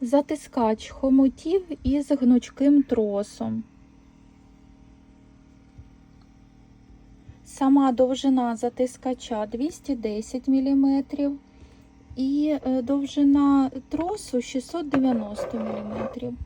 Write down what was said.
Затискач хомутів із гнучким тросом. Сама довжина затискача 210 мм і е, довжина тросу 690 мм.